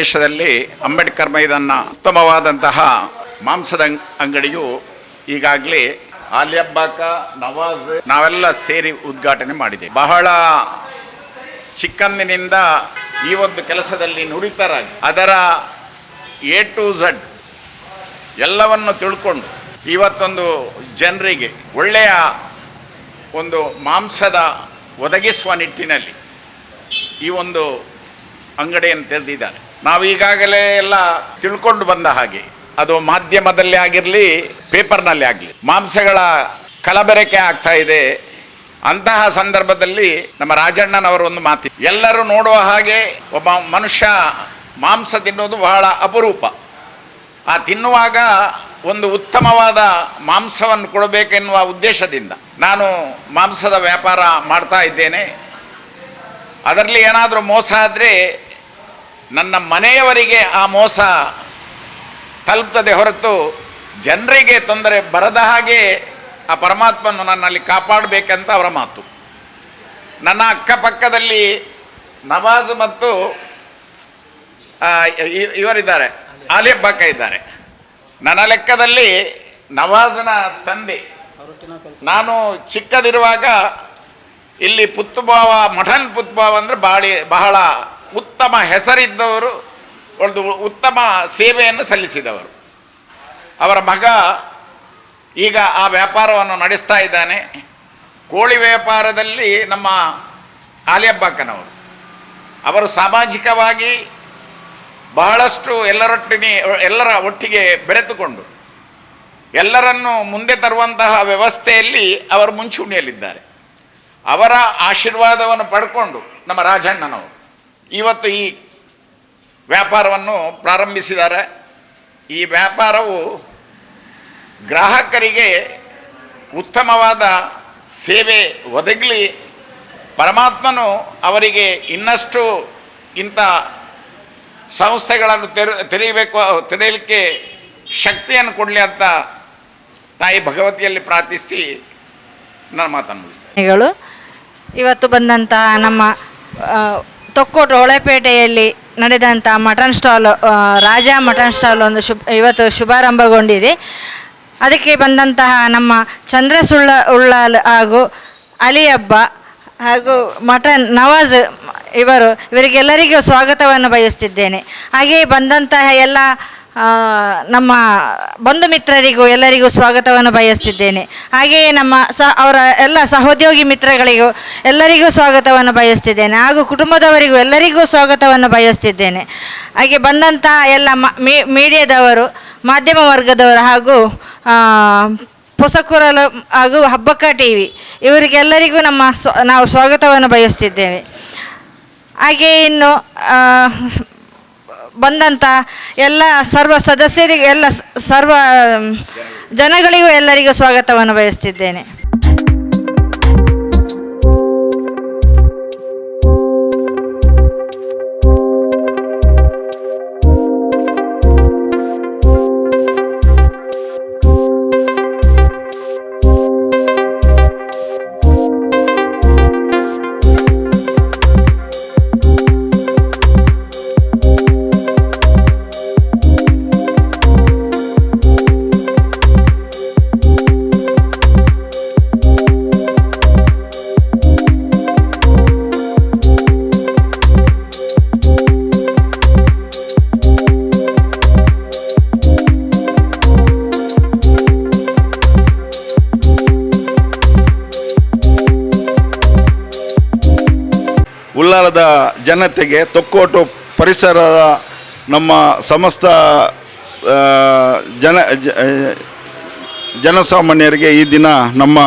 ಪ್ರದೇಶದಲ್ಲಿ ಅಂಬೇಡ್ಕರ್ ಮೈದಾನ ಉತ್ತಮವಾದಂತಹ ಮಾಂಸದ ಅಂಗ್- ಅಂಗಡಿಯು ಈಗಾಗಲೇ ಆಲಿಯಬ್ಬಾಕ ನವಾಜ್ ನಾವೆಲ್ಲ ಸೇರಿ ಉದ್ಘಾಟನೆ ಮಾಡಿದೆ ಬಹಳ ಚಿಕ್ಕಂದಿನಿಂದ ಈ ಒಂದು ಕೆಲಸದಲ್ಲಿ ನುರಿತರಾಗಿ, ಅದರ ಎ ಟು ಝಡ್ ಎಲ್ಲವನ್ನು ತಿಳ್ಕೊಂಡು ಇವತ್ತೊಂದು ಜನರಿಗೆ ಒಳ್ಳೆಯ ಒಂದು ಮಾಂಸದ ಒದಗಿಸುವ ನಿಟ್ಟಿನಲ್ಲಿ ಈ ಒಂದು ಅಂಗಡಿಯನ್ನು ತೆರೆದಿದ್ದಾರೆ. ನಾವು ಈಗಾಗಲೇ ಎಲ್ಲ ತಿಳ್ಕೊಂಡು ಬಂದ ಹಾಗೆ. ಅದು ಮಾಧ್ಯಮದಲ್ಲಿ ಆಗಿರಲಿ, ಪೇಪರ್ನಲ್ಲಿ ಆಗಲಿ. ಮಾಂಸಗಳ ಕಲಬೆರಕೆ ಆಗ್ತಾ ಇದೆ. ಅಂತಹ ಸಂದರ್ಭದಲ್ಲಿ ನಮ್ಮ ರಾಜಣ್ಣನವರ ಒಂದು ಮಾತಿ. ಎಲ್ಲರೂ ನೋಡುವ ಹಾಗೆ ಒಬ್ಬ ಮನುಷ್ಯ ಮಾಂಸ ತಿನ್ನೋದು ಬಹಳ ಅಪರೂಪ. ಆ ತಿನ್ನುವಾಗ ಒಂದು ಉತ್ತಮವಾದ ಮಾಂಸವನ್ನು ಕೊಡಬೇಕೆನ್ನುವ ಉದ್ದೇಶದಿಂದ ನಾನು ಮಾಂಸದ ವ್ಯಾಪಾರ ಮಾಡ್ತಾ ಇದ್ದೇನೆ. ಅದರಲ್ಲಿ ಏನಾದರೂ ಮೋಸ ಆದರೆ ನನ್ನ ಮನೆಯವರಿಗೆ ಆ ಮೋಸ ತಲುಪ್ತದೆ ಹೊರತು ಜನರಿಗೆ ತೊಂದರೆ ಬರದ ಹಾಗೆ ಆ ಪರಮಾತ್ಮನು ನನ್ನಲ್ಲಿ ಕಾಪಾಡಬೇಕಂತ ಅವರ ಮಾತು. ನನ್ನ ಅಕ್ಕಪಕ್ಕದಲ್ಲಿ ನವಾಜ್ ಮತ್ತು ಇವರಿದ್ದಾರೆ ಆಲಿಯಬ್ಬಾಕ ಇದ್ದಾರೆ. ನನ್ನ ಲೆಕ್ಕದಲ್ಲಿ ನವಾಜ್ನ ತಂದೆ, ನಾನು ಚಿಕ್ಕದಿರುವಾಗ ಇಲ್ಲಿ ಪುತ್ತುಭಾವ ಮಠನ್ ಪುತ್ಭಾವ ಅಂದರೆ ಬಾಳಿ, ಬಹಳ ಉತ್ತಮ ಹೆಸರಿದ್ದವರು, ಒಂದು ಉತ್ತಮ ಸೇವೆಯನ್ನು ಸಲ್ಲಿಸಿದವರು. ಅವರ ಮಗ ಈಗ ಆ ವ್ಯಾಪಾರವನ್ನು ನಡೆಸ್ತಾ ಇದ್ದಾನೆ. ಕೋಳಿ ವ್ಯಾಪಾರದಲ್ಲಿ ನಮ್ಮ ಆಲಿಯಬ್ಬಾಕನವರು ಅವರು ಸಾಮಾಜಿಕವಾಗಿ ಬಹಳಷ್ಟು ಎಲ್ಲರೊಟ್ಟಿನಿ, ಎಲ್ಲರ ಒಟ್ಟಿಗೆ ಬೆರೆತುಕೊಂಡು, ಎಲ್ಲರನ್ನು ಮುಂದೆ ತರುವಂತಹ ವ್ಯವಸ್ಥೆಯಲ್ಲಿ ಅವರು ಮುಂಚೂಣಿಯಲ್ಲಿದ್ದಾರೆ. ಅವರ ಆಶೀರ್ವಾದವನ್ನು ಪಡ್ಕೊಂಡು ನಮ್ಮ ರಾಜಣ್ಣನವರು. ಇವತ್ತು ಈ ವ್ಯಾಪಾರವನ್ನು ಪ್ರಾರಂಭಿಸಿದ್ದಾರೆ. ಈ ವ್ಯಾಪಾರವು ಗ್ರಾಹಕರಿಗೆ ಉತ್ತಮವಾದ ಸೇವೆ ಒದಗಲಿ ಪರಮಾತ್ಮನು ಅವರಿಗೆ ಇನ್ನಷ್ಟು ಇಂಥ ಸಂಸ್ಥೆಗಳನ್ನು ತೆರೆ, ತೆರೆಯಬೇಕು, ತೆರೆಯಲಿಕ್ಕೆ ಶಕ್ತಿಯನ್ನು ಕೊಡಲಿ ಅಂತ ತಾಯಿ ಭಗವತಿಯಲ್ಲಿ ಪ್ರಾರ್ಥಿಸಿ ನನ್ನ ಮಾತನ್ನು ಮುಗಿಸ್ತೇನೆ. ಇವತ್ತು ಬಂದಂತಹ ನಮ್ಮ ತೊಕ್ಕೋಟು ಹೊಳೆಪೇಟೆಯಲ್ಲಿ ನಡೆದಂಥ mutton stall Raja mutton stall ಒಂದು ಶುಭ, ಇವತ್ತು ಶುಭಾರಂಭಗೊಂಡಿದೆ. ಅದಕ್ಕೆ ಬಂದಂತಹ ನಮ್ಮ ಚಂದ್ರಸುಳ್ಳ ಉಳ್ಳಾಲ್ ಹಾಗೂ ಅಲಿಯಬ್ಬ ಹಾಗೂ ಮಟನ್ ನವಾಜ್ ಇವರು, ಇವರಿಗೆಲ್ಲರಿಗೂ ಸ್ವಾಗತವನ್ನು ಬಯಸ್ತಿದ್ದೇನೆ. ಹಾಗೆಯೇ ಬಂದಂತಹ ಎಲ್ಲ ನಮ್ಮ ಬಂಧು ಮಿತ್ರರಿಗೂ ಎಲ್ಲರಿಗೂ ಸ್ವಾಗತವನ್ನು ಬಯಸ್ತಿದ್ದೇನೆ. ಹಾಗೆಯೇ ನಮ್ಮ ಸ, ಅವರ ಎಲ್ಲ ಸಹೋದ್ಯೋಗಿ ಮಿತ್ರಗಳಿಗೂ ಎಲ್ಲರಿಗೂ ಸ್ವಾಗತವನ್ನು ಬಯಸ್ತಿದ್ದೇನೆ. ಹಾಗೂ ಕುಟುಂಬದವರಿಗೂ ಎಲ್ಲರಿಗೂ ಸ್ವಾಗತವನ್ನು ಬಯಸ್ತಿದ್ದೇನೆ. ಹಾಗೆ ಬಂದಂತಹ ಎಲ್ಲ ಮೀಡಿಯಾದವರು, ಮಾಧ್ಯಮ ವರ್ಗದವರು ಹಾಗೂ ಪೊಸಕುರಲು ಹಾಗೂ ಹಬ್ಬಕ್ಕ ಟಿ ವಿ ಇವರಿಗೆಲ್ಲರಿಗೂ ನಮ್ಮ ಸ್ವ, ನಾವು ಸ್ವಾಗತವನ್ನು ಬಯಸ್ತಿದ್ದೇವೆ. ಹಾಗೆಯೇ ಇನ್ನು ಬಂದಂಥ ಎಲ್ಲ ಸರ್ವ ಸದಸ್ಯರಿಗೆ ಎಲ್ಲ ಸರ್ವ ಜನಗಳಿಗೂ ಎಲ್ಲರಿಗೂ ಸ್ವಾಗತವನ್ನು ಬಯಸ್ತಿದ್ದೇನೆ. ಉಲ್ಲಾಲದ ಜನತೆಗೆ ತೊಕ್ಕೋಟು ಪರಿಸರ ನಮ್ಮ ಸಮಸ್ತ ಜನ ಜನಸಾಮಾನ್ಯರಿಗೆ ಈ ದಿನ ನಮ್ಮ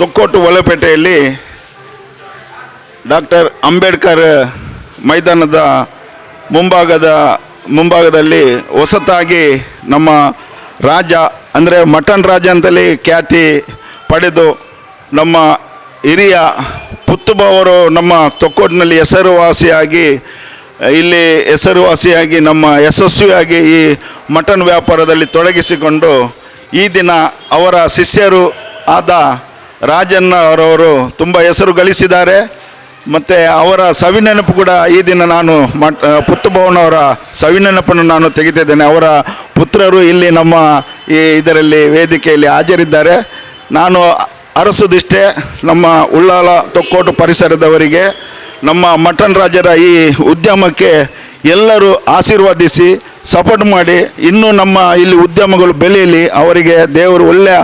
ತೊಕ್ಕೋಟು ಒಳಪೇಟೆಯಲ್ಲಿ ಡಾಕ್ಟರ್ ಅಂಬೇಡ್ಕರ್ ಮೈದಾನದ ಮುಂಭಾಗದ, ಮುಂಭಾಗದಲ್ಲಿ ಹೊಸತಾಗಿ ನಮ್ಮ ರಾಜ, ಅಂದರೆ ಮಟನ್ ರಾಜ ಅಂತಲೇ ಖ್ಯಾತಿ ಪಡೆದು ನಮ್ಮ ಹಿರಿಯ ಪುತ್ತುಬವರು ನಮ್ಮ ತೊಕ್ಕೋಟಿನಲ್ಲಿ ಹೆಸರುವಾಸಿಯಾಗಿ, ಇಲ್ಲಿ ಹೆಸರುವಾಸಿಯಾಗಿ, ನಮ್ಮ ಯಶಸ್ವಿಯಾಗಿ ಈ ಮಟನ್ ವ್ಯಾಪಾರದಲ್ಲಿ ತೊಡಗಿಸಿಕೊಂಡು ಈ ದಿನ ಅವರ ಶಿಷ್ಯರು ಆದ ರಾಜಣ್ಣ ಅವರವರು ತುಂಬ ಹೆಸರು ಗಳಿಸಿದ್ದಾರೆ. ಮತ್ತು ಅವರ ಸವಿನೆನಪು ಕೂಡ ಈ ದಿನ ನಾನು ಮಟ್ ಪುತ್ತುಭವನವರ ಸವಿನೆನಪನ್ನು ನಾನು ತೆಗಿತಿದ್ದೇನೆ ಅವರ ಪುತ್ರರು ಇಲ್ಲಿ ನಮ್ಮ ಈ ಇದರಲ್ಲಿ ವೇದಿಕೆಯಲ್ಲಿ ಹಾಜರಿದ್ದಾರೆ. ನಾನು ಅರಸುದಿಷ್ಟೇ ನಮ್ಮ ಉಳ್ಳಾಲ ತೊಕ್ಕೋಟು ಪರಿಸರದವರಿಗೆ, ನಮ್ಮ ಮಟನ್ ರಾಜರ ಈ ಉದ್ಯಮಕ್ಕೆ ಎಲ್ಲರೂ ಆಶೀರ್ವಾದಿಸಿ, ಸಪೋರ್ಟ್ ಮಾಡಿ, ಇನ್ನೂ ನಮ್ಮ ಇಲ್ಲಿ ಉದ್ಯಮಗಳು ಬೆಳೆಯಲಿ, ಅವರಿಗೆ ದೇವರು ಒಳ್ಳೆಯ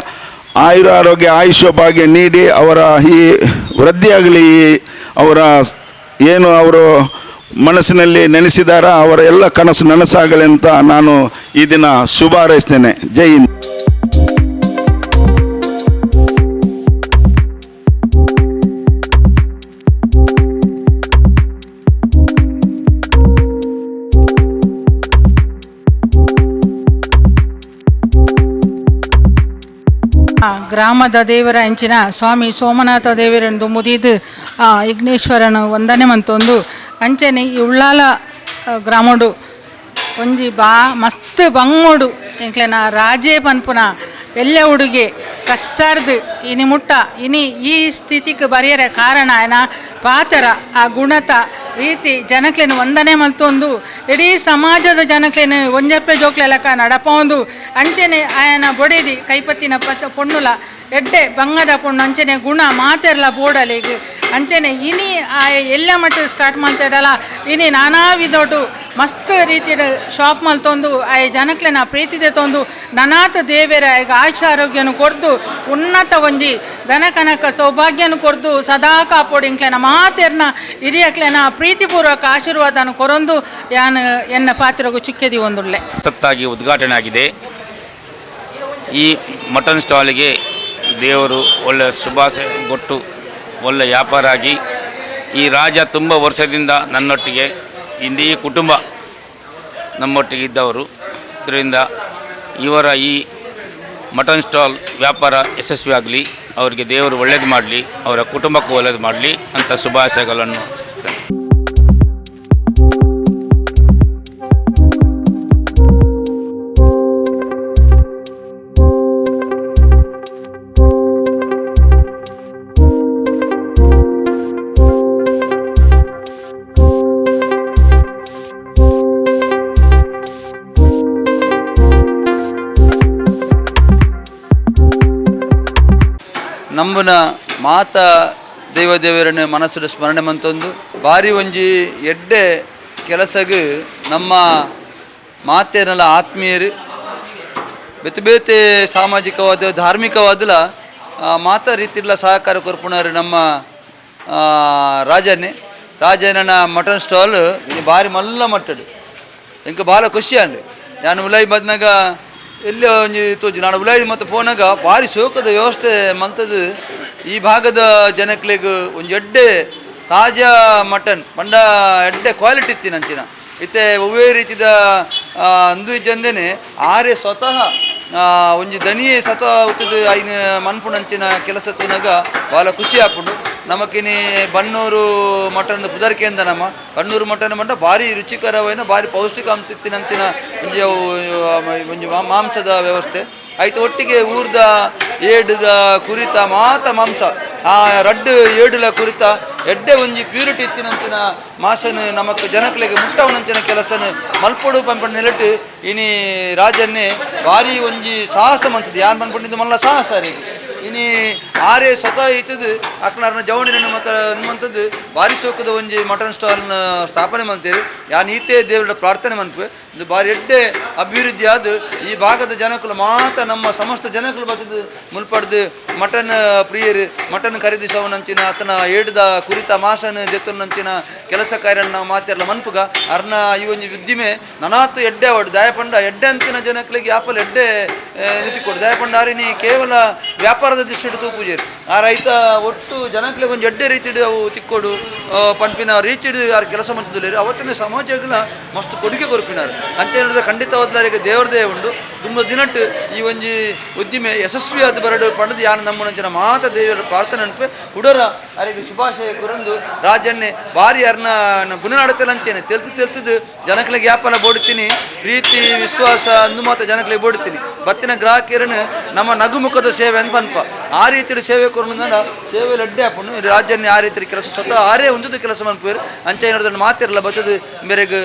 ಆಯುರ ಆರೋಗ್ಯ ಆಯುಷ್ಯ ಭಾಗ್ಯ ನೀಡಿ, ಅವರ ಈ ವೃದ್ಧಿಯಾಗಲಿ ಅವರ ಏನು ಅವರು ಮನಸ್ಸಿನಲ್ಲಿ ನೆನೆಸಿದಾರ, ಅವರ ಎಲ್ಲ ಕನಸು ನನಸಾಗಲಿ ಅಂತ ನಾನು ಈ ದಿನ ಶುಭ ಹಾರೈಸ್ತೇನೆ. ಜೈ ಹಿಂದ್. ಗ್ರಾಮದ ದೇವರ ಅಂಚಿನ ಸ್ವಾಮಿ ಸೋಮನಾಥ ದೇವರೆಂದು ಮುದಿದು ಆ, ವಿಘ್ನೇಶ್ವರನ ವಂದನೆ ಮಂತೊಂದು. ಅಂಚನೆ ಈ ಉಳ್ಳಾಲ ಗ್ರಾಮಡು ಒಂಜಿ ಬಾ ಮಸ್ತ್ ಬಂಗೋಡು ಎಂಕ್ಲೆನ ರಾಜೇ ಪನ್ಪುನ ಎಲ್ಲ ಉಡುಗೆ ಕಷ್ಟಾರ್ದು ಇನಿ ಮುಟ್ಟ ಇನಿ ಈ ಸ್ಥಿತಿಗೆ ಬರೆಯರ ಕಾರಣ ಏನ? ಪಾತರ ಆ ಗುಣತ ರೀತಿ ಜನಕ್ಲೇನು ವಂದನೆ ಮಲ್ತೊಂದು. ಇಡೀ ಸಮಾಜದ ಜನಕ್ಲೇನು ಒಂಜಪ್ಪೆ ಜೋಕ್ಲೆಲಕ ನಡಪೊಂದು. ಅಂಚನೆ ಆಯನ ಬೊಡೆದಿ ಕೈಪತ್ತಿನ ಪತ್ತ ಪೊಣ್ಣುಲ. ಎಡ್ಡೆ, ಬಂಗದ ಪೊಣ್ಣು, ಅಂಚನೆ ಗುಣ, ಮಾತೆರ್ಲ ಬೋಡಲಿಗ್ ಅಂಚನೆ ಇನಿ ಎಲ್ಲ ಮಟ್ಟ ಸ್ಟಾರ್ಟ್ ಮಾಡ್ತಾಡಲ್ಲ ಇನಿ ನಾನಾ ವಿಧೋಟು, ಮಸ್ತ್ ರೀತಿಯ ಶಾಪ್ ಮಲ್ತೊಂದು ಆ, ಜನಕ್ಲೆನ ಪ್ರೀತಿದೆ ತೊಂದು, ನನಾಥ ದೇವರ ಈಗ ಆಯುಷ ಆರೋಗ್ಯನು ಕೊರ್ದು ಉನ್ನತ ಒಂಜಿ ದನ ಕನಕ ಸೌಭಾಗ್ಯನು ಕೊರ್ದು ಸದಾ ಇಂಕ್ಲೆನ ಮಾತೆರ್ನ ಹಿರಿಯಕ್ಲೆನ ಪ್ರೀತಿಪೂರ್ವಕ ಆಶೀರ್ವಾದನು ಕೊರೊಂದು, ಯಾನು, ಎನ್ನ ಪಾತ್ರಗು ಚಿಕ್ಕದಿ ಒಂದುಳ್ಳೆ ಸತ್ತಾಗಿ ಉದ್ಘಾಟನೆ ಆಗಿದೆ. ಈ ಮಟನ್ ಸ್ಟಾಲಿಗೆ ದೇವರು ಒಳ್ಳೆಯ ಶುಭಾಶಯ ಕೊಟ್ಟು ಒಳ್ಳೆಯ ವ್ಯಾಪಾರ ಆಗಿ ಈ ರಾಜ ತುಂಬ ವರ್ಷದಿಂದ ನನ್ನೊಟ್ಟಿಗೆ ಇಡೀ ಕುಟುಂಬ ನಮ್ಮೊಟ್ಟಿಗೆ ಇದ್ದವರು. ಇದರಿಂದ ಇವರ ಈ ಮಟನ್ ಸ್ಟಾಲ್ ವ್ಯಾಪಾರ ಯಶಸ್ವಿ ಆಗಲಿ, ಅವರಿಗೆ ದೇವರು ಒಳ್ಳೇದು ಮಾಡಲಿ, ಅವರ ಕುಟುಂಬಕ್ಕೂ ಒಳ್ಳೇದು ಮಾಡಲಿ ಅಂತ ಶುಭಾಶಯಗಳನ್ನು ಮಾತ ದೇವದೇವರನ್ನು ಮನಸ್ಸಿನ ಸ್ಮರಣೆ ಮಂತೊಂದು. ಬಾರಿ ಒಂಜಿ ಎಡ್ಡೆ ಕೆಲಸಗ್ ನಮ್ಮ ಮಾತೇನಲ್ಲ ಆತ್ಮೀಯರು. ಬೇತೆ ಬೇತೆ ಸಾಮಾಜಿಕವಾದ ಧಾರ್ಮಿಕವಾದಲ ಮಾತ ರೀತಿಲ ಸಹಕಾರ ಕೊರ್ಪುಣರು ನಮ್ಮ ರಾಜನೇ. ರಾಜನ ಮಟನ್ ಸ್ಟಾಲ್ ಬಾರಿ ಮಲ್ಲ ಮಟ್ಟಡು ಇಂಕ ಭಾಳ ಖುಷಿ ಅಂಡು ನಾನು ಉಲಾಯಿ ಬಂದಾಗ ಎಲ್ಲಿ ಒಂಜಿ ತೋಜಿ, ನಾನು ಉಲಾಯಿ ಮತ್ತು ಪೋನಾಗ ಭಾರಿ ಶೋಕದ ವ್ಯವಸ್ಥೆ ಮಲ್ತದು ಈ ಭಾಗದ ಜನಕ್ಲೆಗ್ ಒಂಜಿ ಎಡ್ಡೆ ತಾಜಾ ಮಟನ್ ಪಂಡ ಎಡ್ಡೆ ಕ್ವಾಲಿಟಿ ಇತ್ತಿ ನಂಚಿನ. ಇತ್ತೆ ಒವ್ವೇ ರೀತಿದ ಅಂದು ಜಂದೇನೆ ಆರೆ ಸ್ವತಃ ಒಂಜಿ ದನಿಯೇ ಸ್ವತಃ ಉತ್ತದ ಐನ ಮನ್ಪುಣಂಚಿನ ಕೆಲಸ ತೂನಾಗ ಭಾಳ ಖುಷಿ ಆಪುಂಡು. ನಮಕಿನಿ ಬನ್ನೂರು ಮಟನ್ ಪುದರ್ಕೆಂದ ನಮ್ಮ. ಬನ್ನೂರು ಮಟನ್ ಮಟ್ಟ ಭಾರಿ ರುಚಿಕರವಾದ ಭಾರಿ ಪೌಷ್ಟಿಕಾಂಶ ತಿನ್ನಂತಿನ ಒಂಜಿ ಒಂಜಿ ಮಾಂಸದ ವ್ಯವಸ್ಥೆ. ಆಯ್ತು, ಒಟ್ಟಿಗೆ ಊರ್ದ ಏಡ್ದ ಕುರಿತ ಮಾತ ಮಾಂಸ, ಆ ರಡ್ಡು ಏಡುಲ ಕುರಿತ ಎಡ್ಡೆ ಒಂಜಿ ಪ್ಯೂರಿಟಿ ಇತ್ತಿನಂಚಿನ ಮಾಸನ ನಮಕ್ ಜನಕ್ಲೆಗೆ ಮುಟ್ಟವನಂಚಿನ ಕೆಲಸನ ಮಲ್ಪಡು ಪಂಪಣ ನೆಲಟ್ಟು ಇನಿ ರಾಜನ್ನೇ ಭಾರಿ ಒಂಜಿ ಸಾಹಸ ಮಂತದ್ದು ಯಾರು ಪನ್ಪಂಡಿದ್ದು ಮಲ್ಲ ಸಾಹಸ ರೀ. ಇನಿ ಆರೇ ಸ್ವತಃ ಇತ್ತದು ಅಕ್ಲಾರ್ನ ಜವಣಿನ ಮತ್ತು ಅನ್ನುವಂಥದ್ದು ಭಾರಿ ಚೌಕದ ಒಂಜಿ ಮಟನ್ ಸ್ಟಾಲ್ನ ಸ್ಥಾಪನೆ ಮಾಡ್ತೇವೆ ಯಾನ್ ಈತೆ ದೇವರ ಪ್ರಾರ್ಥನೆ ಮಾಡ್ತೇವೆ ಇದು ಭಾರಿ ಎಡ್ಡೆ ಅಭಿವೃದ್ಧಿ ಆದ ಈ ಭಾಗದ ಜನಕಲು ಮಾತ್ರ ನಮ್ಮ ಸಮಸ್ತ ಜನಕಲು ಬರ್ತದ ಮುಲ್ಪಡ್ದು ಮಟನ್ ಪ್ರಿಯರು. ಮಟನ್ ಖರೀದಿಸವನಂಚಿನ ಆತನ ಏಡ್ದ ಕುರಿತ ಮಾಸನ ದೆತ್ತುನಂಚಿನ ಕೆಲಸ ಕಾರ್ಯನ ಮಾತೆರ್ಲ ಮನ್ಪುಗ ಅರ್ನ ಈ ಒಂದು ಉದ್ದಿಮೆ ನನಾತು ಎಡ್ಡೆ ಅವಡು ದಯಪಂಡ ಎಡ್ಡೆ ಅಂತಿನ ಜನಕ್ಲಿಗೆ ಯಾಪಲ್ ಎಡ್ಡೆ ನಿತಿ ಕೊಡು ದಯಪಂಡ ಆರಿನಿ ಕೇವಲ ವ್ಯಾಪಾರದ ದೃಷ್ಟಿ ತೂಪುಜೇರು ಆ ರೈತ ಒಟ್ಟು ಜನಕ್ಲಿಗೆ ಒಂದು ಎಡ್ಡೆ ರೀತಿ ಅವು ತಿಕ್ಕೊಡು ಪಂಪಿನ ರೀಚ್ ಹಿಡಿದು ಯಾರು ಕೆಲಸ ಮಂಚದಲ್ಲಿ ಅವತ್ತಿನ ಸಮಾಜಗಳ ಮಸ್ತ್ ಕೊಡುಗೆ ಕೊರಪಿನಾರು ಅಂಚೆ ಹೇಳಿದ್ರೆ ಖಂಡಿತವಾದ್ಲಾರಿಗೆ ದೇವ್ರದೇ ಉಂಡು ತುಂಬ ದಿನಟ್ಟು ಈ ಒಂಜಿ ಉದ್ದಿಮೆ ಯಶಸ್ವಿಯಾದ ಬರಡು, ಪಡೆದು ಯಾನು ನಮ್ಮನಂಚಿನ ಮಾತ ದೇವರ ಪ್ರಾರ್ಥನೆ ಅನ್ಪೆ ಹುಡರ ಅವರಿಗೆ ಶುಭಾಶಯ ಕುರಂದು, ರಾಜನ್ನೇ ಬಾರಿ ಅರ್ನ ಗುಣನಾಡುತ್ತಲಂತೇನೆ ತೆಲ್ತು ತೆಲ್ತದು ಜನಕ್ಲಿಗೆ ಯಾಪನ ಬೋಡುತ್ತೀನಿ. ಪ್ರೀತಿ, ವಿಶ್ವಾಸ ಅಂದು ಮಾತ ಜನಕ್ಲಿಗೆ ಬೋಡುತ್ತೀನಿ. ಬತ್ತಿನ ಗ್ರಾಹಕರನ್ನು ನಮ್ಮ ನಗುಮುಖದ ಸೇವೆ ಅಂತ ಪನ್ಪ. ಆ ರೀತಿಯ ಸೇವೆ ಕೊರೋಣ ಸೇವೆ ಅಡ್ಡೆ ಹಾಕೊಂಡು ರಾಜ್ಯನ ಆ ರೀತಿ ಕೆಲಸ ಸ್ವತಃ ಆರೇ ಒಂದು ಕೆಲಸ ಮನ್ಪೇರು ಅಂಚೆ ಏನಾದ್ರು ಮಾತಿರಲ್ಲ, ಬಚ್ಚದು ಮೇರೆಗೆ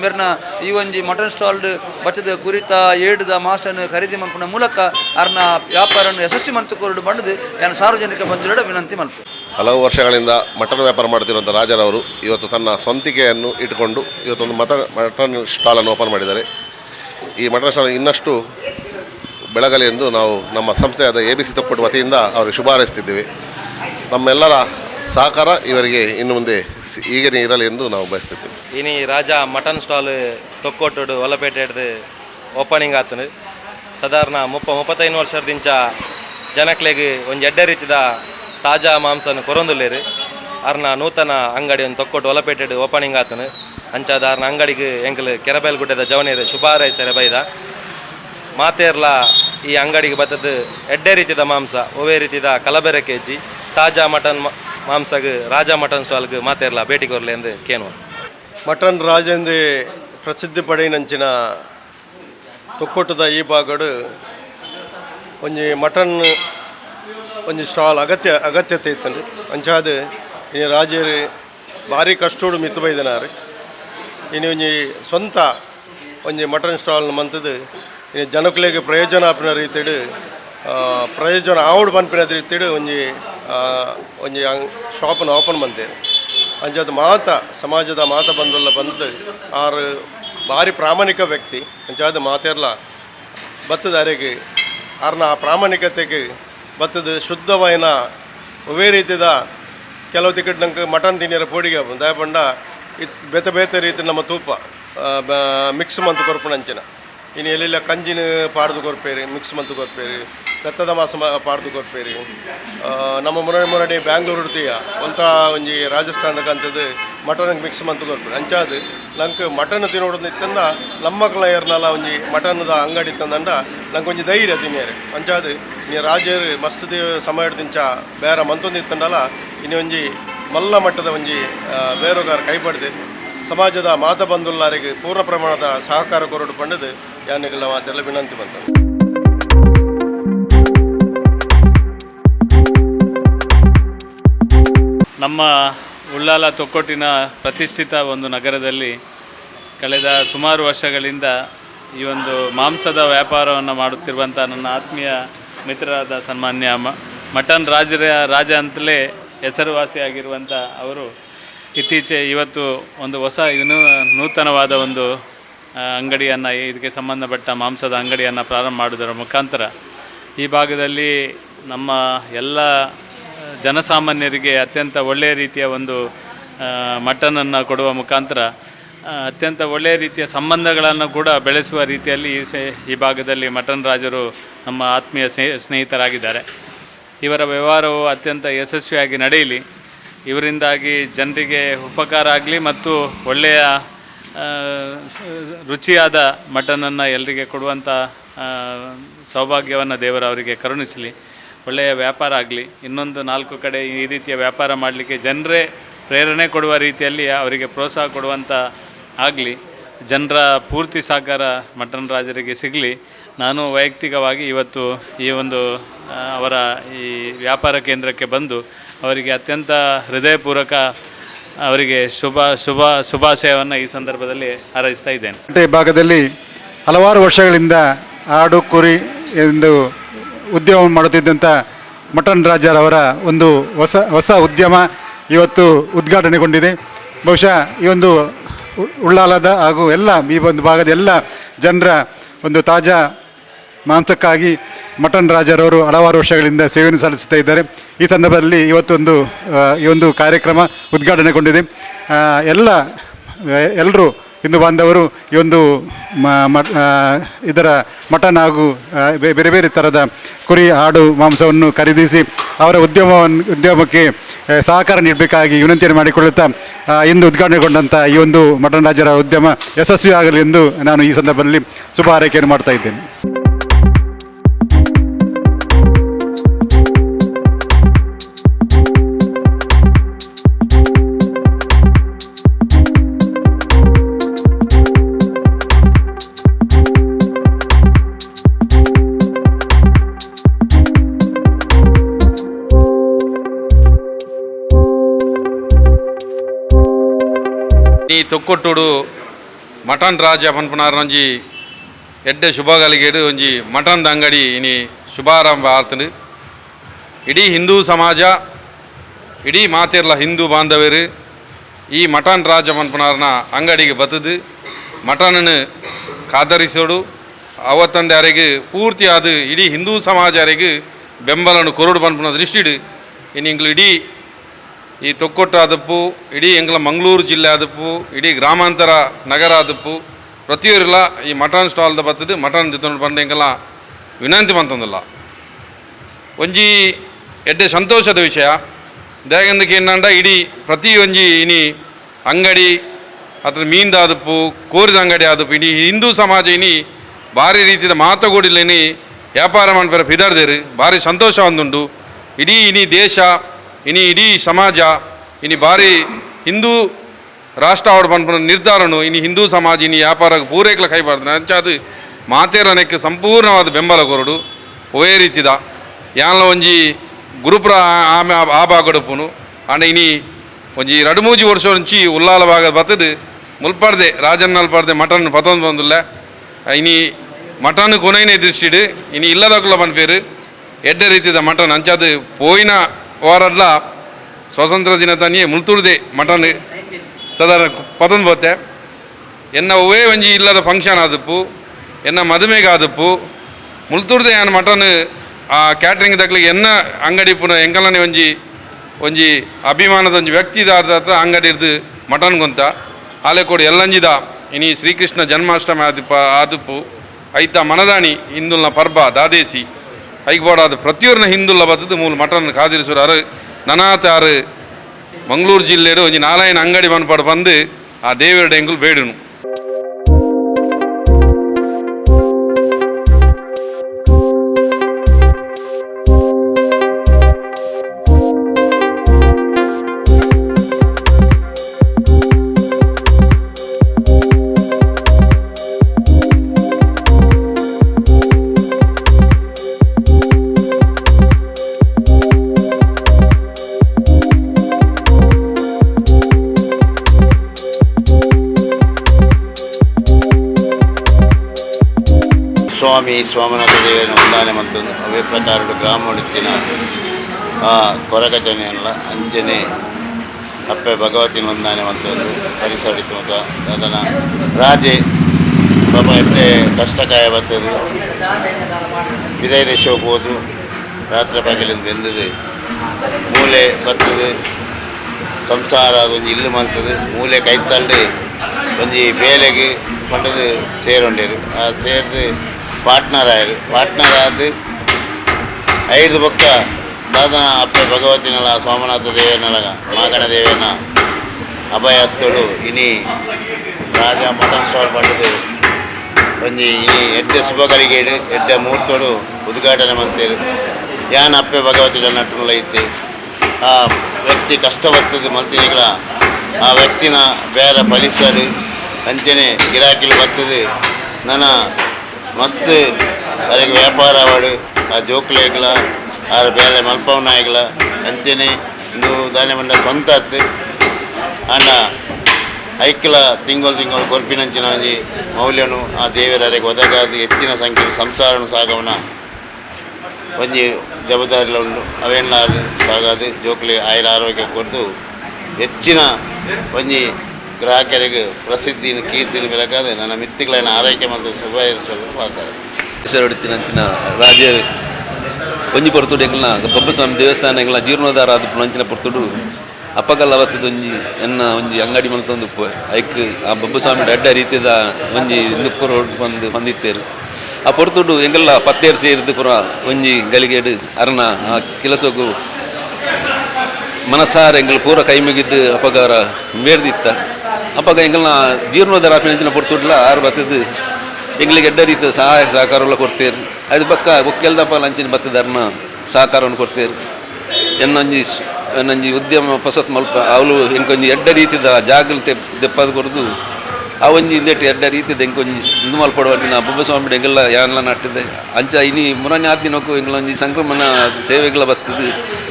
ಮೇರ್ನ ಈ ಒಂಜಿ ಮಟನ್ ಸ್ಟಾಲ್ಡ್ ಬಚ್ಚದ ಕುರಿತ ಏಡ್ದ ಮಾಸನ್ ಖರೀದಿ ಮನ್ಪುನ ಮೂಲಕ ಅರ್ನ ವ್ಯಾಪಾರವನ್ನು ಯಶಸ್ವಿ ಮಂತು ಕೊರಡು ಬಂಡದು ಏನು ಸಾರ್ವಜನಿಕ ಬಂಧುಗಳ ವಿನಂತಿ ಮಲ್ಪ ಹಲವು ವರ್ಷಗಳಿಂದ ಮಟನ್ ವ್ಯಾಪಾರ ಮಾಡುತ್ತಿರುವಂಥ ರಾಜರವರು ಇವತ್ತು ತನ್ನ ಸ್ವಂತಿಕೆಯನ್ನು ಇಟ್ಟುಕೊಂಡು ಇವತ್ತೊಂದು ಮಟನ್ ಮಟನ್ ಸ್ಟಾಲನ್ನು ಓಪನ್ ಮಾಡಿದ್ದಾರೆ. ಈ ಮಟನ್ ಸ್ಟಾಲ್ ಇನ್ನಷ್ಟು ಬೆಳಗಲಿ ಎಂದು ನಾವು ನಮ್ಮ ಸಂಸ್ಥೆಯಾದ ಎ ಬಿ ಸಿ ವತಿಯಿಂದ ಅವರಿಗೆ ಶುಭ ಹಾರೈಸ್ತಿದ್ದೇವೆ. ನಮ್ಮೆಲ್ಲರ ಸಹಕಾರ ಇವರಿಗೆ ಇನ್ನು ಮುಂದೆ ಈಗನೇ ಇರಲಿ ಎಂದು ನಾವು ಬಯಸ್ತಿದ್ದೇವೆ. ಇನಿ ರಾಜ ಮಟನ್ ಸ್ಟಾಲ್ ತೊಕ್ಕೊಟ್ಟು ಒಲಪೇಟೆಡ್ದು ಓಪನಿಂಗ್ ಆತನು ಸಾಧಾರಣ ಮುಪ್ಪ, ಮುಪ್ಪತ್ತೈದು ವರ್ಷದಿಂಚ ಜನಕ್ಲೆಗ್ ಒಂದು ಎಡ್ಡೆ ರೀತಿದ ತಾಜಾ ಮಾಂಸನ ಕೊರೊಂದುಲ್ಲೇರು. ಅರ್ನ ನೂತನ ಅಂಗಡಿ ಒಂದು ತೊಕ್ಕೊಟ್ಟು ಒಲಪೇಟೆಡ್ ಓಪನಿಂಗ್ ಆತನು ಅರ್ನ ಅಂಗಡಿಗೆ ಎಂಕಲ್ ಕೆರಬೇಲ್ ಗುಡ್ಡದ ಜವನೇರು ಶುಭ ಬೈದ. ಮಾತೇರ್ಲ ಈ ಅಂಗಡಿಗೆ ಬತ್ತದ ಎಡ್ಡೆ ರೀತಿದ ಮಾಂಸ, ಒವೇ ರೀತಿದ ಕಲಬೆರೆ ಕೆಜಿ ತಾಜಾ ಮಟನ್ ಮಾಂಸಗೆ ರಾಜ ಮಟನ್ ಸ್ಟಾಲ್ಗೆ ಮಾತೇರ್ಲ ಭೇಟಿ ಕೊರಲೆ ಎಂದು ಕೇನು ಮಟನ್ ರಾಜೆಂದು ಪ್ರಸಿದ್ಧಿ ಪಡೆಯಿನಂಚಿನ ತೊಕ್ಕೊಟ್ಟದ ಈ ಭಾಗಡು ಒಂಜಿ ಮಟನ್ ಒಂಜಿ ಸ್ಟಾಲ್ ಅಗತ್ಯ ಅಗತ್ಯತೆ ಇತ್ತಂಡು ಅಂಚಾದ ಈ ರಾಜೇರು ಭಾರಿ ಕಷ್ಟೋಡು ಮಿತ್ತು ಬೈದನಾರು. ಇನ್ನು ಒಂಜಿ ಸ್ವಂತ ಒಂಜಿ ಮಟನ್ ಸ್ಟಾಲ್ ಮಂತದು ಇನ್ನು ಜನಕ್ಲೆಗ್ ಪ್ರಯೋಜನ ಆಪಿನ ರೀತಿಡು ಪ್ರಯೋಜನ ಆವಡ್ ಪನ್ಪಿನ ರೀತಿಡು ಒಂಜಿ ಒಂಜಿ ಶಾಪನ್ನು ಓಪನ್ ಮಂತೇನೆ ಅಂಜದ ಮಾತ, ಸಮಾಜದ ಮಾತ ಬಂದಲ್ಲ, ಬಂದು ಆರು ಭಾರಿ ಪ್ರಾಮಾಣಿಕ ವ್ಯಕ್ತಿ, ಅಂಜಾದ ಮಾತೆರ್ಲ ಬತ್ತದ ಅರೆಗೆ ಆರ್ನ ಆ ಪ್ರಾಮಾಣಿಕತೆಗೆ ಬತ್ತದ ಶುದ್ಧವಾಯಿನ ಒವೇ ರೀತಿದ ಕೆಲವು ತಿಕ್ಕಟ್ ನಂಗೆ ಮಟನ್ ತಿನ್ನಿರ ಪೋಡಿಗೆ ದಯಪಂಡ ಇತ್ ಬೇತೆ ಬೇತೆ ರೀತಿ ನಮ್ಮ ತೂಪ ಮಿಕ್ಸ್ ಮಂತು ಕೊರ್ಪುನಂಚಿನ. ಇನ್ನು ಎಲ್ಲೆಲ್ಲ, ಕಂಜಿನ ಪಾಡ್ದು ಕೊರ್ಪೇರಿ ಮಿಕ್ಸ್ ಮಂತು ಕೊರ್ಪೇರಿ ಬೆತ್ತದ ಮಾಸ ಪಾಡ್ದು ಕೊರ್ಪೇರಿ. ನಮ್ಮ ಮುರಡಿ ಮುರಡಿ ಬ್ಯಾಂಗ್ಳೂರು ಉಡ್ತೀಯ ಅಂತ ಒಂಜಿ ರಾಜಸ್ಥಾನಕ್ಕೆ ಅಂತದ್ದು ಮಟನ್ ಮಿಕ್ಸ್ ಮಂತು ಕೊರ್ಪೇರಿ. ಅಂಚಾದು ನಂಗೆ ಮಟನ್ ತಿನ್ನೋಡೋದು ಇತ್ತಂದ ನಮ್ಮ ಕ್ಲಯರ್ನಲ್ಲ ಒಂಜಿ ಮಟನ್ದ ಅಂಗಡಿ ತಂದಂಡ ನಂಗೆ ಒಂಜಿ ಧೈರ್ಯ ತಿನ್ನೇರಿ ಅಂಚಾದು ನೀ ರಾಜರು ಮಸ್ತ್ ಸಮಯ ದಿಂಚ ಬೇರೆ ಮಂತೊಂದು ಇತ್ತಂಡಲ್ಲ, ಇನ್ನು ಒಂಜಿ ಮಲ್ಲ ಮಟ್ಟದ ಒಂಜಿ ಬೇರೋಗಾರ ಕೈಪಡ್ದೆ. ಸಮಾಜದ ಮಾತ ಬಂಧುಲ್ಲಾರಿಗೆ ಪೂರ್ಣ ಪ್ರಮಾಣದ ಸಹಕಾರ ಕೊರಡು ಪಂಡದು ಯಾನಿಗೆಲ್ಲ ಮಾತೆಲ್ಲ ವಿನಂತಿ ಬಂತು ನಮ್ಮ ಉಳ್ಳಾಲ ತೊಕ್ಕೊಟ್ಟಿನ ಪ್ರತಿಷ್ಠಿತ ಒಂದು ನಗರದಲ್ಲಿ ಕಳೆದ ಸುಮಾರು ವರ್ಷಗಳಿಂದ ಈ ಒಂದು ಮಾಂಸದ ವ್ಯಾಪಾರವನ್ನು ಮಾಡುತ್ತಿರುವಂಥ ನನ್ನ ಆತ್ಮೀಯ ಮಿತ್ರರಾದ ಸನ್ಮಾನ್ಯ ಮಟನ್ ರಾಜರ, ರಾಜ ಅಂತಲೇ ಹೆಸರುವಾಸಿಯಾಗಿರುವಂಥ ಅವರು ಇತ್ತೀಚೆ ಇವತ್ತು ಒಂದು ಹೊಸ ಇನ್ನು ನೂತನವಾದ ಒಂದು ಅಂಗಡಿಯನ್ನು, ಇದಕ್ಕೆ ಸಂಬಂಧಪಟ್ಟ ಮಾಂಸದ ಅಂಗಡಿಯನ್ನು ಪ್ರಾರಂಭ ಮಾಡುವುದರ ಮುಖಾಂತರ ಈ ಭಾಗದಲ್ಲಿ ನಮ್ಮ ಎಲ್ಲ ಜನಸಾಮಾನ್ಯರಿಗೆ ಅತ್ಯಂತ ಒಳ್ಳೆಯ ರೀತಿಯ ಒಂದು ಮಟನನ್ನು ಕೊಡುವ ಮುಖಾಂತರ ಅತ್ಯಂತ ಒಳ್ಳೆಯ ರೀತಿಯ ಸಂಬಂಧಗಳನ್ನು ಕೂಡ ಬೆಳೆಸುವ ರೀತಿಯಲ್ಲಿ ಈ ಈ ಭಾಗದಲ್ಲಿ ಮಟನ್ ರಾಜರು ನಮ್ಮ ಆತ್ಮೀಯ ಸ್ನೇಹ, ಸ್ನೇಹಿತರಾಗಿದ್ದಾರೆ. ಇವರ ವ್ಯವಹಾರವು ಅತ್ಯಂತ ಯಶಸ್ವಿಯಾಗಿ ನಡೆಯಲಿ. ಇವರಿಂದಾಗಿ ಜನರಿಗೆ ಉಪಕಾರ ಆಗಲಿ ಮತ್ತು ಒಳ್ಳೆಯ ರುಚಿಯಾದ ಮಟನನ್ನು ಎಲ್ಲರಿಗೆ ಕೊಡುವಂಥ ಸೌಭಾಗ್ಯವನ್ನು ದೇವರು ಅವರಿಗೆ ಕರುಣಿಸಲಿ. ಒಳ್ಳೆಯ ವ್ಯಾಪಾರ ಆಗಲಿ. ಇನ್ನೊಂದು ನಾಲ್ಕು ಕಡೆ ಈ ರೀತಿಯ ವ್ಯಾಪಾರ ಮಾಡಲಿಕ್ಕೆ ಜನರೇ ಪ್ರೇರಣೆ ಕೊಡುವ ರೀತಿಯಲ್ಲಿ ಅವರಿಗೆ ಪ್ರೋತ್ಸಾಹ ಕೊಡುವಂಥ ಆಗಲಿ. ಜನರ ಪೂರ್ತಿ ಸಹಕಾರ ಮಟನ್ ರಾಜರಿಗೆ ಸಿಗಲಿ. ನಾನು ವೈಯಕ್ತಿಕವಾಗಿ ಇವತ್ತು ಈ ಒಂದು ಅವರ ಈ ವ್ಯಾಪಾರ ಕೇಂದ್ರಕ್ಕೆ ಬಂದು ಅವರಿಗೆ ಅತ್ಯಂತ ಹೃದಯಪೂರ್ವಕ ಅವರಿಗೆ ಶುಭ ಶುಭ, ಶುಭಾಶಯವನ್ನು ಈ ಸಂದರ್ಭದಲ್ಲಿ ಹಾರೈಸ್ತಾ ಇದ್ದೇನೆ. ಈ ಭಾಗದಲ್ಲಿ ಹಲವಾರು ವರ್ಷಗಳಿಂದ ಆಡು ಕುರಿ ಎಂದು ಉದ್ಯಮ ಮಾಡುತ್ತಿದ್ದಂಥ ಮಟನ್ ರಾಜರವರ ಒಂದು ಹೊಸ ಹೊಸ ಉದ್ಯಮ ಇವತ್ತು ಉದ್ಘಾಟನೆಗೊಂಡಿದೆ. ಬಹುಶಃ ಈ ಒಂದು ಉಳ್ಳಾಲದ ಹಾಗೂ ಎಲ್ಲ ಈ ಒಂದು ಭಾಗದ ಎಲ್ಲ ಜನರ ಒಂದು ತಾಜಾ ಮಾಂಸಕ್ಕಾಗಿ ಮಟನ್ ರಾಜರವರು ಹಲವಾರು ವರ್ಷಗಳಿಂದ ಸೇವೆಯನ್ನು ಸಲ್ಲಿಸುತ್ತಾ ಇದ್ದಾರೆ. ಈ ಸಂದರ್ಭದಲ್ಲಿ ಇವತ್ತೊಂದು ಈ ಒಂದು ಕಾರ್ಯಕ್ರಮ ಉದ್ಘಾಟನೆಗೊಂಡಿದೆ. ಎಲ್ಲ ಎಲ್ಲರೂ ಇಂದು ಬಾಂಧವರು ಈ ಒಂದು ಇದರ ಮಟನ್ ಹಾಗೂ ಬೇರೆ ಬೇರೆ ಥರದ ಕುರಿ, ಆಡು, ಮಾಂಸವನ್ನು ಖರೀದಿಸಿ ಅವರ ಉದ್ಯಮವನ್ನು ಉದ್ಯಮಕ್ಕೆ ಸಹಕಾರ ನೀಡಬೇಕಾಗಿ ವಿನಂತಿಯನ್ನು ಮಾಡಿಕೊಳ್ಳುತ್ತಾ ಇಂದು ಉದ್ಘಾಟನೆಗೊಂಡಂಥ ಈ ಒಂದು ಮಟನ್ ರಾಜರ ಉದ್ಯಮ ಯಶಸ್ವಿಯಾಗಲಿ ಎಂದು ನಾನು ಈ ಸಂದರ್ಭದಲ್ಲಿ ಶುಭ ಹಾರೈಕೆಯನ್ನು ಮಾಡ್ತಾ ಇದ್ದೇನೆ. ಈ ತೊಕ್ಕೊಟ್ಟುಡು. ಮಟನ್ ರಾಜ ಪನ್ಪುನಾರೊಂಜಿ ಎಡ್ಡೆ ಶುಭಗಳಿಗೇಡು ಒಂಜಿ ಮಟನ್ ಅಂಗಡಿ ಇನಿ ಶುಭಾರಂಭ ಆರ್ತಂಡು. ಇಡೀ ಹಿಂದೂ ಸಮಾಜ, ಇಡೀ ಮಾತೆರ್ಲ ಹಿಂದೂ ಬಾಂಧವರು ಈ ಮಟನ್ ರಾಜ ಪನ್ಪುನಾರ್ನ ಅಂಗಡಿಗೆ ಬತ್ತದು. ಮಟನನ್ನು ಕಾದರಿಸೋಡು ಅವತ್ತಂದೆ ಅರೆಗೆ ಪೂರ್ತಿ ಅದು ಇಡೀ ಹಿಂದೂ ಸಮಾಜ ಅರೆಗೆ ಬೆಂಬಲನ್ನು ಕೊರಡು ಪನ್ಪುನ ದೃಷ್ಟಿಡು. ಇನ್ನು ಇಂಗ್ಲು ಇಡೀ ಈ ತೊಕ್ಕೊಟ್ಟ ಆದಪ್ಪು ಇಡೀ ಎಂಗ್ಲ ಮಂಗಳೂರು ಜಿಲ್ಲೆ ಆದಪ್ಪು ಇಡೀ ಗ್ರಾಮಾಂತರ ನಗರ ಆದಪ್ಪು ಪ್ರತಿಯೊರಿಲ್ಲ ಈ ಮಟನ್ ಸ್ಟಾಲ್ದ ಬತ್ತದು ಮಟನ್ ತಿತ್ತೊಂಡು ಬಂದು ಎಂಗೆಲ್ಲ ವಿನಂತಿ ಮಂತಂದಿಲ್ಲ ಒಂಜಿ ಎಡ್ಡೆ ಸಂತೋಷದ ವಿಷಯ. ದೇಗಂದಕ್ಕೆ ಏನಂಡ ಇಡೀ ಪ್ರತಿ ಒಂಜಿ ಇನಿ ಅಂಗಡಿ ಅದ್ರ ಮೀನ್ದ ಆದಪ್ಪು ಕೋರಿದ ಅಂಗಡಿ ಆದಪ್ಪು, ಇಡೀ ಹಿಂದೂ ಸಮಾಜ ಇನಿ ಭಾರಿ ರೀತಿಯ ಮಾತುಗೋಡಿಲ್ಲೇನಿ ವ್ಯಾಪಾರ ಮಾಡ್ಬೇರೆ ಪಿದಾರ್ದೇರು ಭಾರಿ ಸಂತೋಷ ಒಂದುಂಡು ಇಡೀ ಇನಿ ದೇಶ ಇನಿ ಇಡೀ ಸಮಾಜ, ಇನಿ ಭಾರಿ ಹಿಂದೂ ಆವಡ್ ಪನ್ಪನ ನಿರ್ಧಾರನು, ಇನಿ ಹಿಂದೂ ಸಮಾಜ, ಇನಿ ವ್ಯಾಪಾರಕ್ಕೆ ಪೂರೈಕ್ಲ ಕೈಬಾರ್ದು ಅಂಚಾದು ಮಾತೇರನಕ್ಕೆ ಸಂಪೂರ್ಣವಾದ ಬೆಂಬಲ ಕೊರಡು, ಒಯೇ ರೀತಿದ. ಯಾನ್ಲ ಒಂಜಿ ಗುರುಪುರ ಆಮೆ ಆ ಭಾಗಡುಪ್ಪುನು ಆಂಡ ಇನಿ ಒಂಜಿ ರಡು ಮೂಜಿ ವರ್ಷ నుంచి ಉಲ್ಲಾಲ ಭಾಗ ಬತ್ತದು ಮುಲ್ಪಡ್ದೆ, ರಾಜನ್ನಲ್ ಪಡ್ದೆ, ಮಟನ್ ಪತೊಂದು ಬಂದಿಲ್ಲ. ಇನಿ ಮಟನ್ ಕೊನೈನೆ ದೃಷ್ಟಿಡು ಇನಿ ಬಂದ ಪೇರು. ಎಡ್ಡೆ ರೀತಿದ ಮಟನ್ ಅಂಚಾದು ಪೋಯಿನ ಸ್ವಾತಂತ್ರ್ಯ ದಿನ ತನಿಯೇ ಮುಲ್ತುರ್ದೆ ಮಟನ್ ಸದಾರ ಪತೊಂದು ಬತ್ತೆ. ಎನ್ನ ಒವೇ ಒಂಜಿ ಇಲ್ಲದ ಫಂಕ್ಷನ್ ಆದಪ್ಪು, ಎನ್ನ ಮದುವೆಗೆ ಆದಪ್ಪು, ಮುಳ್ತುರ್ದೆ ಏನು ಮಟನ್ ಆ ಕ್ಯಾಟ್ರಿಂಗ್ ತಕ್ಲಿಗೆ ಎನ್ನ ಅಂಗಡಿ ಪುನಃ ಎಂಕಲನೆ ಒಂಜಿ ಒಂಜಿ ಅಭಿಮಾನದ ಒಂಜಿ ವ್ಯಕ್ತಿದ ಹತ್ರ ಅಂಗಡಿ ಇರ್ದು ಮಟನ್ ಗೊಂತ ಆಲೆ ಕೊಡು ಎಲ್ಲಂಜಿದ. ಇನಿ ಶ್ರೀಕೃಷ್ಣ ಜನ್ಮಾಷ್ಟಮಿ ಆದಿಪ್ಪ, ಆದುಪ್ಪು, ಐತ ಮನದಾನಿ ಹಿಂದುಲ್ನ ಪರ್ಬ ದಾದೇಸಿ. ಐಗ್ಬೋಡಾದ ಪ್ರತಿಯೊರ್ನ ಹಿಂದುಲ್ಲ ಬತ್ತದು ಮೂಲ ಮಟನ್ ಕಾದಿರಿಸೋರು ಅರು ನನಾತ ಅರು ಮಂಗಳೂರು ಜಿಲ್ಲೆಡು ಒಂಜಿ ನಾರಾಯಣ ಅಂಗಡಿ ಮನ್ಪಾಡು ಬಂದು ಆ ದೇವರ ಎಂಗುಲ್ ಬೇಡುನು ಸ್ವಾಮಿ ಸ್ವಾಮಿನಾಥ ದೇವರನ್ನು ಒಂದಾನೆ ಮತ್ತು ಅವೇ ಗ್ರಾಮಡಿತ್ತಿನ ಆ ಕೊರಗಜನೆಯಲ್ಲ ಅಂಚನೆ ಅಪ್ಪೆ ಭಗವತಿನ ಒಂದಾನೆ ಮಂತೊಂದು ಒಂದು ಪರಿಸರಿತ ಅದನ್ನು ರಾಜೆ, ಪಾಪ ಎಟ್ಟೆ ಕಷ್ಟಕಾಯ ಬರ್ತದೆ ವಿದಯ ಹೋಗ್ಬೋದು ರಾತ್ರಿ ಪಗಲಿಂದ ಬೆಂದಿದೆ, ಮೂಲೆ ಬರ್ತದೆ, ಸಂಸಾರ ಅದೊಂದು ಇಲ್ಲು ಮಂತದು ಮೂಲೆ ಕೈ ತಳ್ಳಿ, ಒಂದು ಬೇಲೆಗೆ ಪಂಡದು ಸೇರುಂಡೇರು. ಆ ಸೇರ್ದು ಪಾರ್ಟ್ನರ್ ಆದ ಐದು ಭಕ್ತ ದಾದನ ಅಪ್ಪ ಭಗವತಿನಲ ಸೋಮನಾಥ ದೇವನಲ ಮಾಗಣ ದೇವನ ಅಭಯಸ್ತಳು ಇನಿ, ರಾಜ ಮಟನ್ ಸ್ಟಾಲ್ ಪಡೆದು ಒಂಜಿ ಇನಿ ಎಡ್ಡೆ ಶುಭಗಳಿಗೇಡು ಎಡ್ಡೆ ಮೂರ್ತೋಡು ಉದ್ಘಾಟನೆ ಮಂತೇರು ಯಾನ್ ಅಪ್ಪೆ ಭಗವತಿಗಳ ಐತೆ ಆ ವ್ಯಕ್ತಿ ಕಷ್ಟ ಬರ್ತದೆ ಮಂತ್ರಿಗಳ ಆ ವ್ಯಕ್ತಿನ ಬೇರೆ ಫಲಿಸಲು ಅಂಚನೆ ಗಿರಾಕಿಲು ಬರ್ತದೆ. ನನ್ನ ಮಸ್ತ್. ಅವರಿಗೆ ವ್ಯಾಪಾರ ಮಾಡಿ, ಆ ಜೋಕ್ಲೆಗಳ ಬೇಲೆ ಬೇರೆ ಮಲ್ಪವನಾಯಿಗಳ ಅಂಚನೆ, ಇಂದು ದಾನೆ ಮಂಡ ಸ್ವಂತ ಅತ್ತು. ಆಂಡ ಐಕ್ಲ ತಿಂಗಳು ತಿಂಗಳು ಕೊರ್ಪಿನಂಚಿನ ಒಂಜಿ ಮೌಲ್ಯನು, ಆ ದೇವರಿಗೆ ಒದಗಾದ ಹೆಚ್ಚಿನ ಸಂಖ್ಯೆ ಸಂಸಾರನು ಸಾಗವನ. ಒಂಜಿ ಜವಾಬ್ದಾರಿಲ ಉಂಡು. ಅವೆಲ್ಲ ಸಾಗಾದು ಜೋಕ್ಲಿ ಆಯುರ ಆರೋಗ್ಯ ಕೊಡ್ದು ಹೆಚ್ಚಿನ ಒಂಜಿ ಗ್ರಾಹಕರಿಗೆ ಪ್ರಸಿದ್ಧಿನ ಕೀರ್ತಿನ ಬೇಕಾದ್ರೆ ನನ್ನ ಮಿತ್ತಿಗಳನ್ನು ಆರೈಕೆ ಮತ್ತು ಶುಭ ಇರಿಸಲು ಮಾಡ್ತಾರೆ. ಹೆಸರೊಡಿತಿನಂಚಿನ ರಾಜ ಒಂಜಿ ಪೊರ್ತುಡು ಎಂಗ್ಲ ಬೊಬ್ಬಸ್ವಾಮಿ ದೇವಸ್ಥಾನ ಎಂಗ್ಲ ಜೀರ್ಣೋದ್ಧಾರ ಆದ ಅಂಚಿನ ಪೊರ್ತುಡು ಅಪ್ಪಗಲ್ಲ ಅವತ್ತದ ಒಂಜಿ ಎನ್ನ ಒಂಜಿ ಅಂಗಡಿ ಮಲ್ತೊಂದು ಐಕ್ ಆ ಬೊಬ್ಬಸ್ವಾಮಿ ಅಡ್ಡ ರೀತಿಯದ ಒಂಜಿ ನಿಪ್ಪು ರೋಡ್ ಬಂದು ಬಂದಿತ್ತೇರು. ಆ ಪೊರ್ತುಡು ಎಂಗೆಲ್ಲ ಪತ್ತೇರು ಸೇರಿದ್ದು ಪುರ ಒಂಜಿ ಗಲಿಗೇಡು ಅರ್ನ ಆ ಕೆಲಸಕ್ಕೂ ಮನಸ್ಸಾರ ಎಂಗಳು ಪೂರ ಕೈ ಮುಗಿದ್ದು ಅಪಗಾರ ಮೇರ್ದಿತ್ತ. ಅಪ್ಪಗ எங்கெல்லாம் ಜೀರ್ಣೋದ್ಧಾರ ಪೊರ್ತುಡ್ಲ ಆರು ಬತ್ತದು ಎಂಗ್ಲಿಗೆ ಎಡ್ಡ ರೀತಿಯ ಸಹಾಯ ಸಹಕಾರವೆಲ್ಲ ಕೊಡ್ತೇರು. ಅದು ಪಕ್ಕ ಒಕ್ಕೆಲ್ದಪ್ಪ ಲಂಚಿನ ಬತ್ತದರ್ನ ಸಹಕಾರವನ್ನು ಕೊಡ್ತೇರು. ಎನ್ನೊಂಜಿ ಎನ್ನೊಂಜಿ ಉದ್ಯಮ ಪಸತ್ ಮಲ್ಪ ಅವಳು ಎಂಕೊಂಜಿ ಎಡ್ಡ ರೀತಿದ ಜಾಗಲ್ ತೆಪ್, ತೆಪ್ಪದ ಕೊಡ್ದು ಆ ಒಂಜಿ ಇಂದೇಟು ಎಡ್ಡ ರೀತಿದ ಎಂಕೊಂಜಿ ಇಂದು ಮಲ್ಪಡುವಲ್ಲಿ ನಾ ಬೊಬ್ಬಸ್ವಾಮಿ ಎಂಗೆಲ್ಲ ಯಾನೆಲ್ಲ ಅಂಚ ಇನಿ ಆದ ಆದಿನಕ್ಕೂ ಎಂಗ್ಲೊಂಜಿ ಸಂಕ್ರಮಣ ಸೇವೆಗಳ ಬರ್ತದೆ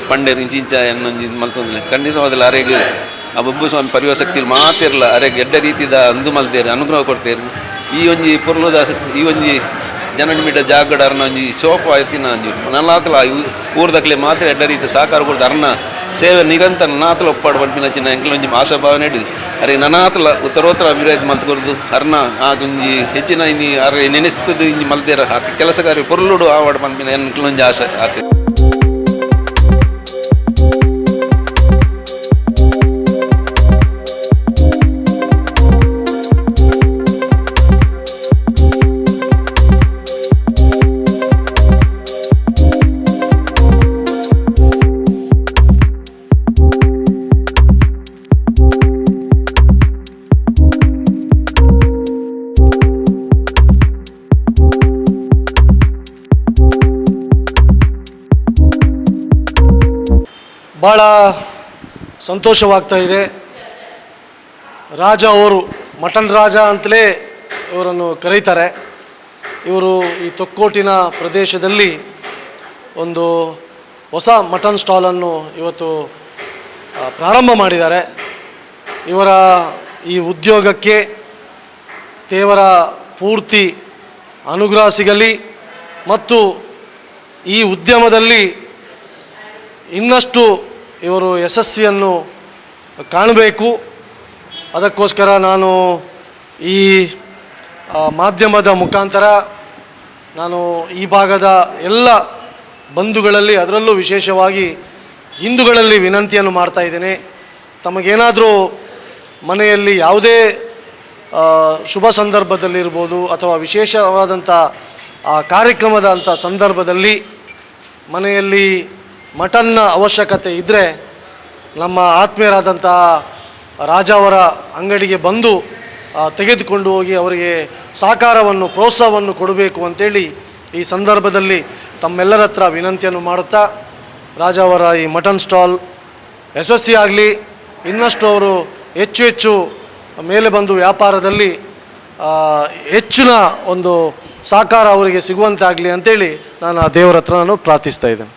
ಪಂಡೆ ಇಂಚಿಂಚ ಇಂಚ ಎನ್ನೊಂಜಿ ಮಲ್ತೊಂದಿಲ್ಲ ಖಂಡಿತವಾದ ಅರೆಗೆ ಆ ಬೊಬ್ಬು ಸ್ವಾಮಿ ಪರಿವಾರ ಶಕ್ತಿ ಮಾತ್ರ ಇರಲ್ಲ. ಅರೆ ಗೆಡ್ಡ ರೀತಿದ ಅಂದು ಮಲ್ದೇರು ಅನುಗ್ರಹ ಕೊಡ್ತೇರು. ಈ ಒಂಜಿ ಪೊರ್ಲುದ ಈ ಒಂಜಿ ಜನನ ಮಿಡ ಜಾಗಡ ಅರ್ನ ಒಂಜಿ ಶೋಪ ಆಯ್ತಿನ ನಾನು ನಲ್ಲಾತಲ ಊರ್ದಕ್ಲೆ ಮಾತ್ರ ಎಡ್ಡ ರೀತಿ ಸಾಕಾರ ಕೊಡ್ದು ಅರ್ನ ಸೇವೆ ನಿರಂತರ ನಾತಲ ಒಪ್ಪಾಡು ಪಂಪಿನಚ್ಚಿನ ಎಂಕ್ಲ ಒಂಜಿ ಆಶಾಭಾವನೆ ಇಡು ಅರೆ ನನಾತಲ ಉತ್ತರೋತ್ತರ ಅಭಿವೃದ್ಧಿ ಮಲ್ತುಕೊರ್ದು ಅರ್ನ ಆಗೊಂಜಿ ಹೆಚ್ಚಿನ ಇನ್ನಿ ಅರೆ ನೆನೆಸ್ತದ ಇಂಜಿ ಮಲ್ದೇರ ಕೆಲಸಗಾರಿ ಪೊರ್ಲುಡು ಆವಾಡು ಪಂಪಿನ ಒಂಜಿ ಆಶೆ ಆತೆ ಭಾಳ ಸಂತೋಷವಾಗ್ತಾ ಇದೆ ರಾಜ ಅವರು ಮಟನ್ ರಾಜ ಅಂತಲೇ ಇವರನ್ನು ಕರೀತಾರೆ. ಇವರು ಈ ತೊಕ್ಕೋಟಿನ ಪ್ರದೇಶದಲ್ಲಿ ಒಂದು ಹೊಸ ಮಟನ್ ಸ್ಟಾಲನ್ನು ಇವತ್ತು ಪ್ರಾರಂಭ ಮಾಡಿದ್ದಾರೆ. ಇವರ ಈ ಉದ್ಯೋಗಕ್ಕೆ ದೇವರ ಪೂರ್ತಿ ಅನುಗ್ರಹ ಸಿಗಲಿ ಮತ್ತು ಈ ಉದ್ಯಮದಲ್ಲಿ ಇನ್ನಷ್ಟು ಇವರು ಯಶಸ್ವಿಯನ್ನು ಕಾಣಬೇಕು. ಅದಕ್ಕೋಸ್ಕರ ನಾನು ಈ ಮಾಧ್ಯಮದ ಮುಖಾಂತರ ನಾನು ಈ ಭಾಗದ ಎಲ್ಲ ಬಂಧುಗಳಲ್ಲಿ ಅದರಲ್ಲೂ ವಿಶೇಷವಾಗಿ ಹಿಂದೂಗಳಲ್ಲಿ ವಿನಂತಿಯನ್ನು ಮಾಡ್ತಾ ಇದ್ದೇನೆ. ತಮಗೇನಾದರೂ ಮನೆಯಲ್ಲಿ ಯಾವುದೇ ಶುಭ ಸಂದರ್ಭದಲ್ಲಿರ್ಬೋದು ಅಥವಾ ವಿಶೇಷವಾದಂಥ, ಆ, ಕಾರ್ಯಕ್ರಮದ ಅಂಥ ಸಂದರ್ಭದಲ್ಲಿ ಮನೆಯಲ್ಲಿ ಮಟನ್ನ ಅವಶ್ಯಕತೆ ಇದ್ದರೆ ನಮ್ಮ ಆತ್ಮೀಯರಾದಂತಹ ರಾಜ ಅವರ ಅಂಗಡಿಗೆ ಬಂದು ತೆಗೆದುಕೊಂಡು ಹೋಗಿ ಅವರಿಗೆ ಸಹಕಾರವನ್ನು ಪ್ರೋತ್ಸಾಹವನ್ನು ಕೊಡಬೇಕು ಅಂತೇಳಿ ಈ ಸಂದರ್ಭದಲ್ಲಿ ತಮ್ಮೆಲ್ಲರ ಹತ್ರ ವಿನಂತಿಯನ್ನು ಮಾಡುತ್ತಾ ರಾಜ ಅವರ ಈ ಮಟನ್ ಸ್ಟಾಲ್ ಯಶಸ್ವಿಯಾಗಲಿ ಇನ್ನಷ್ಟು ಅವರು ಹೆಚ್ಚು ಹೆಚ್ಚು ಮೇಲೆ ಬಂದು ವ್ಯಾಪಾರದಲ್ಲಿ ಹೆಚ್ಚಿನ ಒಂದು ಸಹಕಾರ ಅವರಿಗೆ ಸಿಗುವಂತೆ ಆಗಲಿ ಅಂತೇಳಿ ನಾನು ಆ ದೇವರ ಹತ್ರ ನಾನು ಪ್ರಾರ್ಥಿಸ್ತಾ ಇದ್ದೇನೆ.